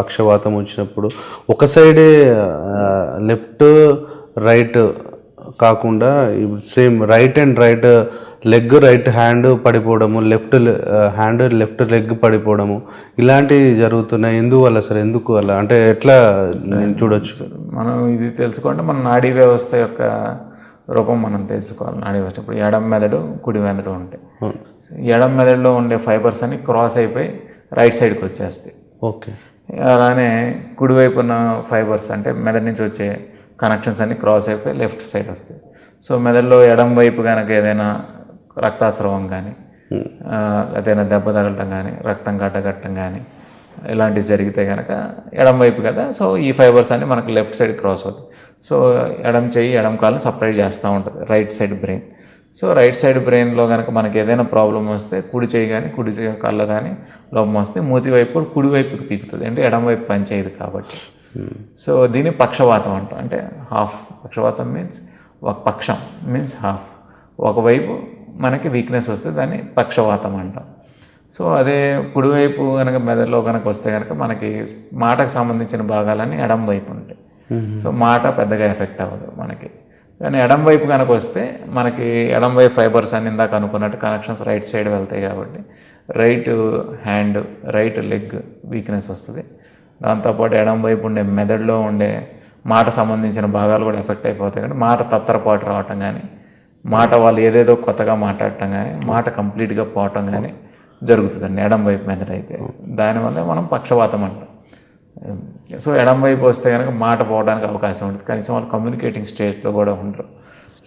పక్షవాతం వచ్చినప్పుడు ఒక సైడే లెఫ్ట్ రైట్ కాకుండా same right and right leg right hand పడిపోవడము left hand left leg పడిపోవడము ఇలాంటివి జరుగుతున్నాయి. ఎందువల్ల సార్? ఎందుకు అలా? అంటే ఎట్లా నేను చూడొచ్చు? మనం ఇది తెలుసుకుంటే మన నాడీ వ్యవస్థ యొక్క రూపం మనం తెలుసుకోవాలి. నాడీ వ్యవస్థ ఇప్పుడు ఎడం మెదడు కుడి మెదడు ఉంటాయి. ఎడం మెదడులో ఉండే ఫైబర్స్ అన్ని క్రాస్ అయిపోయి రైట్ సైడ్కి వచ్చేస్తాయి. ఓకే. అలానే కుడివైపు ఉన్న ఫైబర్స్ అంటే మెదడు నుంచి వచ్చే కనెక్షన్స్ అన్ని క్రాస్ అయిపోయి లెఫ్ట్ సైడ్ వస్తాయి. సో మెదడులో ఎడం వైపు కనుక ఏదైనా రక్తాస్రవం కానీ ఏదైనా దెబ్బ తగలటం కానీ రక్తం గడ్డగట్టడం కానీ ఇలాంటివి జరిగితే కనుక ఎడం వైపు కదా సో ఈ ఫైబర్స్ అన్ని మనకు లెఫ్ట్ సైడ్ క్రాస్ అవుతాయి. సో ఎడం చెయ్యి ఎడం కాళ్ళని సపరేట్ చేస్తూ ఉంటుంది right side brain. So right side బ్రెయిన్లో కనుక మనకి ఏదైనా ప్రాబ్లం వస్తే కుడి చేయి కానీ కుడి చేయి కళ్ళు కానీ లోపం వస్తే మూతి వైపు కూడా వైపుకి పీకుతుంది. అంటే ఎడం వైపు పనిచేయదు కాబట్టి. సో దీన్ని పక్షవాతం అంటాం. అంటే హాఫ్ పక్షవాతం మీన్స్ ఒక పక్షం మీన్స్ హాఫ్. ఒకవైపు మనకి వీక్నెస్ వస్తే దాన్ని పక్షవాతం అంటాం. సో అదే కుడివైపు కనుక మెదడులో కనుక వస్తే కనుక మనకి మాటకు సంబంధించిన భాగాలన్నీ ఎడం వైపు ఉంటాయి. సో మాట పెద్దగా ఎఫెక్ట్ అవ్వదు మనకి. కానీ ఎడం వైపు కనుక వస్తే మనకి ఎడం వైపు ఫైబర్స్ అని ఇందాక అనుకున్నట్టు కనెక్షన్స్ రైట్ సైడ్ వెళ్తాయి కాబట్టి right hand right leg weakness వస్తుంది. దాంతోపాటు ఎడం వైపు ఉండే మెదడులో ఉండే మాట సంబంధించిన భాగాలు కూడా ఎఫెక్ట్ అయిపోతాయి కానీ మాట తత్తరపాటు రావటం కానీ మాట వాళ్ళు ఏదేదో కొత్తగా మాట్లాడటం కానీ మాట కంప్లీట్గా పోవటం కానీ జరుగుతుందండి ఎడం వైపు మెదడు అయితే. దానివల్ల మనం పక్షవాతం అంటాం. సో ఎడం వైపు వస్తే కనుక మాట పోవడానికి అవకాశం ఉంటుంది. కనీసం వాళ్ళు కమ్యూనికేటింగ్ స్టేజ్లో కూడా ఉండరు.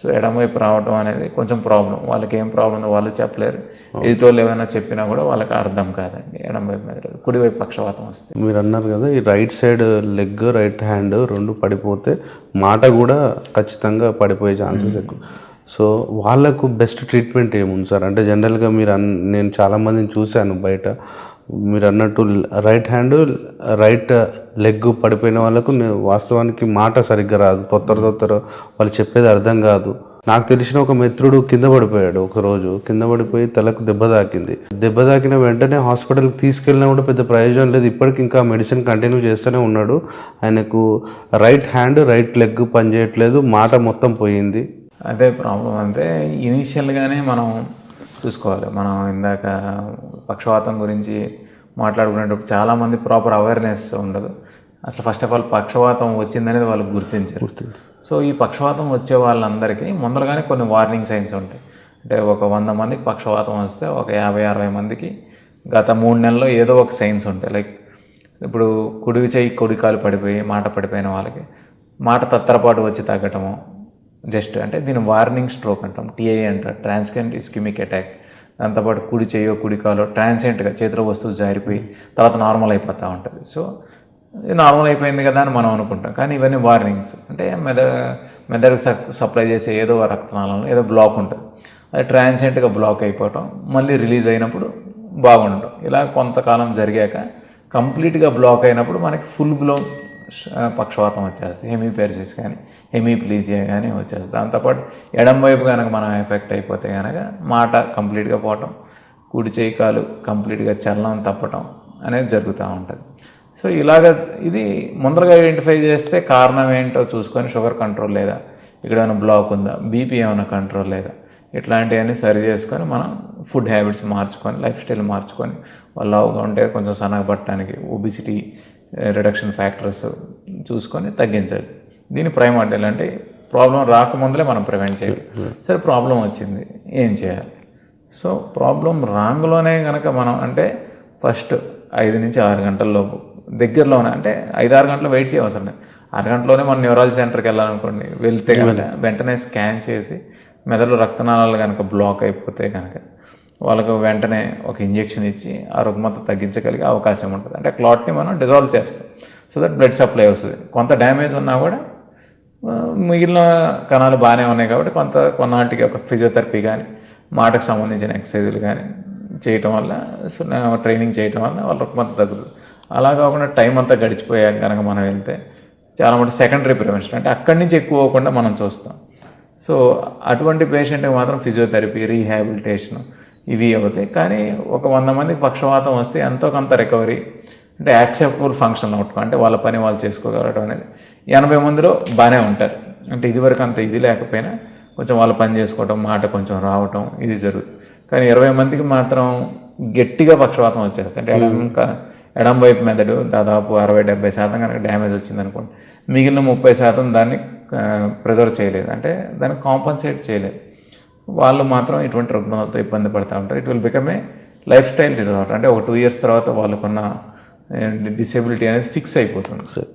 సో ఎడం వైపు రావడం అనేది కొంచెం ప్రాబ్లం వాళ్ళకి ఏం ప్రాబ్లం ఉందో వాళ్ళు చెప్పలేరు. ఎదుటోళ్ళు ఏమైనా చెప్పినా కూడా వాళ్ళకి అర్థం కాదండి ఎడం వైపు మెదడు కుడివైపు పక్షవాతం వస్తే. మీరు అన్నారు కదా ఈ right side leg right hand రెండు పడిపోతే మాట కూడా ఖచ్చితంగా పడిపోయే ఛాన్సెస్ ఎక్కువ. సో వాళ్ళకు బెస్ట్ ట్రీట్మెంట్ ఏముంది సార్? అంటే జనరల్గా మీరు అన్ నేను చాలామందిని చూశాను బయట. మీరు అన్నట్టు రైట్ హ్యాండ్ రైట్ లెగ్ పడిపోయిన వాళ్ళకు వాస్తవానికి మాట సరిగ్గా రాదు. తొత్తర తొత్తర వాళ్ళు చెప్పేది అర్థం కాదు. నాకు తెలిసిన ఒక మిత్రుడు కింద పడిపోయాడు ఒక రోజు కింద పడిపోయి తలకు దెబ్బ తాకింది. దెబ్బ తాకిన వెంటనే హాస్పిటల్కి తీసుకెళ్ళినా కూడా పెద్ద ప్రయోజనం లేదు. ఇప్పటికి ఇంకా మెడిసిన్ కంటిన్యూ చేస్తూనే ఉన్నాడు. ఆయనకు రైట్ హ్యాండ్ రైట్ లెగ్ పనిచేయట్లేదు. మాట మొత్తం పోయింది. అదే ప్రాబ్లం అంటే ఇనీషియల్గానే మనం చూసుకోవాలి. మనం ఇందాక పక్షవాతం గురించి మాట్లాడుకునేటప్పుడు చాలామంది ప్రాపర్ అవేర్నెస్ ఉండదు. అసలు ఫస్ట్ ఆఫ్ ఆల్ పక్షవాతం వచ్చిందనేది వాళ్ళు గుర్తించారు. సో ఈ పక్షవాతం వచ్చే వాళ్ళందరికీ ముందరగానే కొన్ని వార్నింగ్ సైన్స్ ఉంటాయి. అంటే ఒక వంద మందికి పక్షవాతం వస్తే ఒక యాభై అరవై మందికి గత మూడు నెలల్లో ఏదో ఒక సైన్స్ ఉంటాయి. లైక్ ఇప్పుడు కుడి చేయి కుడి కాలు పడిపోయి మాట పడిపోయిన వాళ్ళకి మాట తత్తరపాటు వచ్చి తగ్గటము జస్ట్ అంటే దీని వార్నింగ్ స్ట్రోక్ అంటాం. టీఐ అంటారు ట్రాన్స్కెంట్ ఇస్కిమిక్ అటాక్ దాంతోపాటు కుడి చేయో కుడి కాలో ట్రాన్సెంట్గా చేతిలో వస్తువు జారిపోయి తర్వాత నార్మల్ అయిపోతూ ఉంటుంది. సో నార్మల్ అయిపోయింది కదా అని మనం అనుకుంటాం. కానీ ఇవన్నీ వార్నింగ్స్. అంటే మెద మెదడుకు సప్లై చేసే ఏదో రక్తనాళంలో ఏదో బ్లాక్ ఉంటుంది. అది ట్రాన్సెంట్గా బ్లాక్ అయిపోవటం మళ్ళీ రిలీజ్ అయినప్పుడు బాగుండటం. ఇలా కొంతకాలం జరిగాక కంప్లీట్గా బ్లాక్ అయినప్పుడు మనకి ఫుల్ బ్లో పక్షవాతం వచ్చేస్తుంది. హెమీపెరిసిస్ కానీ హెమీప్లీజియా కానీ వచ్చేస్తుంది. దాంతోపాటు ఎడం వైపు కనుక మనం ఎఫెక్ట్ అయిపోతే కనుక మాట కంప్లీట్గా పోవటం కుడి చేయి కాలు కంప్లీట్గా చలనం తప్పటం అనేది జరుగుతూ ఉంటుంది. సో ఇలాగ ఇది ముందరగా ఐడెంటిఫై చేస్తే కారణం ఏంటో చూసుకొని షుగర్ కంట్రోల్ లేదా ఇక్కడ ఏమైనా బ్లాక్ ఉందా బీపీ ఏమైనా కంట్రోల్ లేదా ఇట్లాంటివన్నీ సరి చేసుకొని మనం ఫుడ్ హ్యాబిట్స్ మార్చుకొని లైఫ్ స్టైల్ మార్చుకొని వాళ్ళు లావుగా ఉంటే కొంచెం సన్నగబట్టడానికి ఒబిసిటీ రిడక్షన్ ఫ్యాక్టర్స్ చూసుకొని తగ్గించాలి. దీని ప్రైమర్డియల్ అంటే ప్రాబ్లం రాకముందులే మనం ప్రివెంట్ చేయాలి. సరే ప్రాబ్లం వచ్చింది ఏం చేయాలి? సో ప్రాబ్లం రాంగ్లోనే కనుక మనం అంటే ఫస్ట్ ఐదు నుంచి ఆరు గంటల్లోపు దగ్గరలోనే అంటే ఐదు ఆరు గంటలు వెయిట్ చేయవసరం లేదు. ఆరు గంటలోనే మనం న్యూరాలజీ సెంటర్కి వెళ్ళాలనుకోండి వెళ్తే కనుక వెంటనే స్కాన్ చేసి మెదడు రక్తనాళాలు కనుక బ్లాక్ అయిపోతే కనుక వాళ్ళకు వెంటనే ఒక ఇంజెక్షన్ ఇచ్చి ఆ రుగ్మత తగ్గించగలిగే అవకాశం ఉంటుంది. అంటే క్లాట్ని మనం డిజాల్వ్ చేస్తాం. సో దట్ బ్లడ్ సప్లై వస్తుంది. కొంత డ్యామేజ్ ఉన్నా కూడా మిగిలిన కణాలు బాగానే ఉన్నాయి కాబట్టి కొంత కొన్నాటికి ఒక ఫిజియోథెరపీ కానీ మాటకు సంబంధించిన ఎక్సర్సైజులు కానీ చేయటం వల్ల ట్రైనింగ్ చేయటం వల్ల వాళ్ళ రుగ్మత తగ్గుతుంది. అలా కాకుండా టైం అంతా గడిచిపోయాక కనుక మనం వెళ్తే చాలా మటు సెకండరీ ప్రివెన్షన్ అంటే అక్కడి నుంచి ఎక్కువ అవ్వకుండా మనం చూస్తాం. సో అటువంటి పేషెంట్కి మాత్రం ఫిజియోథెరపీ రీహాబిలిటేషన్ ఇవి అవుతాయి. కానీ ఒక వంద మందికి పక్షవాతం వస్తే ఎంతో కొంత రికవరీ అంటే యాక్సెప్టబుల్ ఫంక్షన్ అవుట్కమ్ అంటే వాళ్ళ పని వాళ్ళు చేసుకోగలగడం అనేది. ఎనభై మందిలో బాగానే ఉంటారు. అంటే ఇదివరకు అంత ఇది లేకపోయినా కొంచెం వాళ్ళ పని చేసుకోవటం మాట కొంచెం రావటం ఇది జరుగుతుంది. కానీ ఇరవై మందికి మాత్రం గట్టిగా పక్షవాతం వచ్చేస్తుంది. అంటే ఎడం ఎడం వైపు మెదడు దాదాపు అరవై డెబ్బై శాతం కనుక డ్యామేజ్ వచ్చింది అనుకోండి మిగిలిన ముప్పై శాతం దాన్ని ప్రిజర్వ్ చేయలేదు. అంటే దాన్ని కాంపన్సేట్ చేయలేదు. వాళ్ళు మాత్రం ఇటువంటి రుగ్మతలతో ఇబ్బంది పడుతూ ఉంటారు. It will become a lifestyle disorder. అంటే ఒక టూ ఇయర్స్ తర్వాత వాళ్ళకున్న డిసేబిలిటీ అనేది ఫిక్స్ అయిపోతుంది.